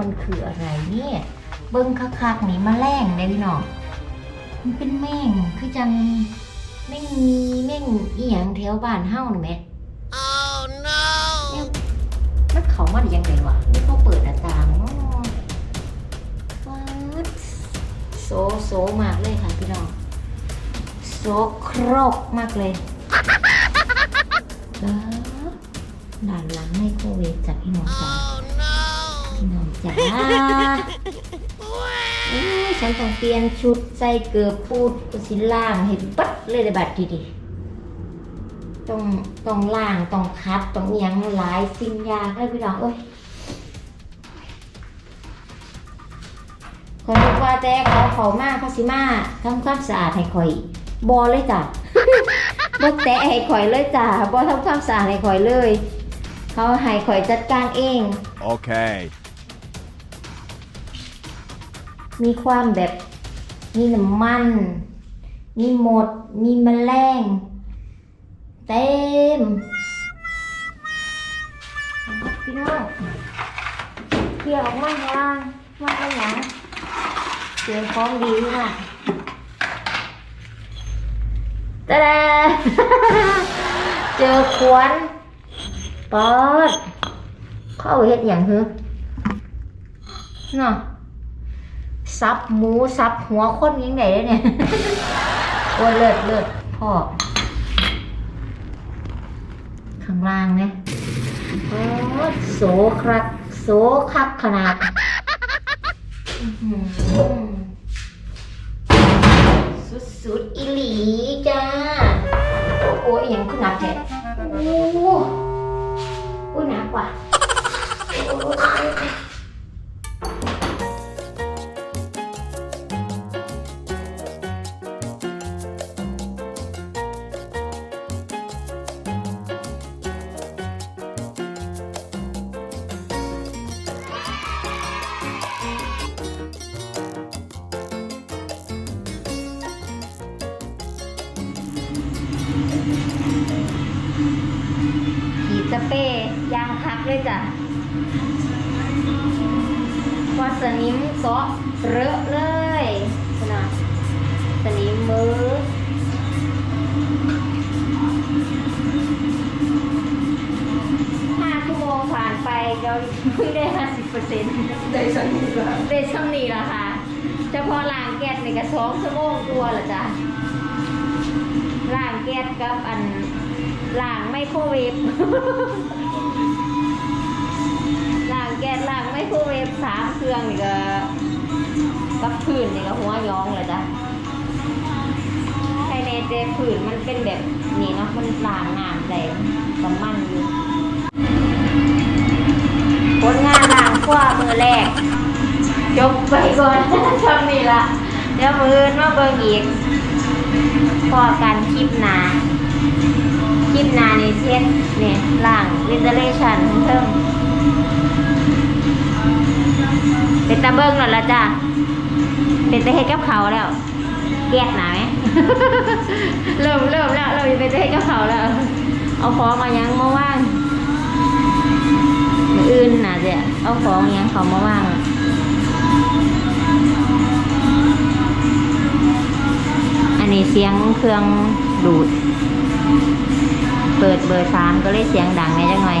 มันคืออะไรเนี่ย เบิ้งคักๆนี่มาแรงได้พี่น้องมันเป็นแม่งคือจังแม่งมีแม่งอีหยังแถวบ้านเฮานี่แหม Oh no! เนี่ยมันเขามาได้ยังไงวะนี่เขาเปิดหน้าต่างเนาะฟาดโซโซมากเลยค่ะพี่น้องโซโครกมากเลยแล้วด้านหลังไมโครเวฟจากพี่น้องจ้า Oh no! พี่ น้องจ๋าเอ้ยฉันต้องเปลี่ยนชุดใส่เกือบปูดกสิล่างให้ปัดเลยในบัดดีดีต้องต้องล่างต้องคัดต้องเอียงหลายสิ่งยางเลยพี่น้องเอ้ยคนนึกว่าแต่เขาเขามาเขาสิมาทำความสะอาดให้ข่อยบอเลยจ้ะบ่แตะให้ข่อยเลยจ้ะบอทำความสะอาดให้ข่อยเลย เขาให้ข่อยจัดการเอง Okay. มีความแบบมีน้ำมัน มีหมด มีแมลงเต็มพี่น้องเคลียออกมาข้างล่างมาข้างหลังเจอของดีมากตะดาเจอขวานปอด เข้าเฮ็ดอย่างฮึเนาะ ซับหมูซับหัวคนยังไงเนี่ยโอ้เลิศเลิศพ่อ ข้างล่างเนี่ยโอ้โสครักโสคักขนาดสุดๆอีหลีจ้า โอ้ยยังขึ้นหนักแท้โอ้โหหนักกว่าโอ้ย ย์ยางคักเลยจ้ะพอสนิมเซาะเรอะเลยนะสนิมมือห้าชั่วโมงผ่านไปเราเพิ่งได้ห้าสิบเปอร์เซ็นต์ได้สักนิดละได้ช่ำนี้ละค่ะเฉพาะล้างแก๊สในกระสองชั่วโมงตัวละจ้ะล้างแก๊สกับอัน ล้างไมโครเวฟล้างแก๊สล้างไมโครเวฟสามเครื่องนี่ก็กับพื้นนี่ก็หัวย้องเลยจ้ะภายในเจพื้นมันเป็นแบบนี้เนาะมันล้างน้ำแรงกับมันอยู่ผลงานล้างขั้วมือแรก จบไปก่อนทำนี่ละเดี๋ยวมือนมาเบิ่งอีก พอกันคลิปหนาคลิปหนาในเช็ดเนี่ยล่างวินเทเลชันเพิ่มเป็นตาเบิ้งแล้วละจ้ะเป็นตาเฮ็ดกับเขาแล้วแกกหนาไหมเริ่มเริ่มแล้วเราเป็นตาเฮ็ดกับเขาแล้ว เอาของมายังมาว่างอื่นน่ะเดี๋ยวเอาของยังเขามาว่าง นนี้เสียงเครื่องดูด เปิดเบอร์สามก็เลยเสียงดังไงจังไง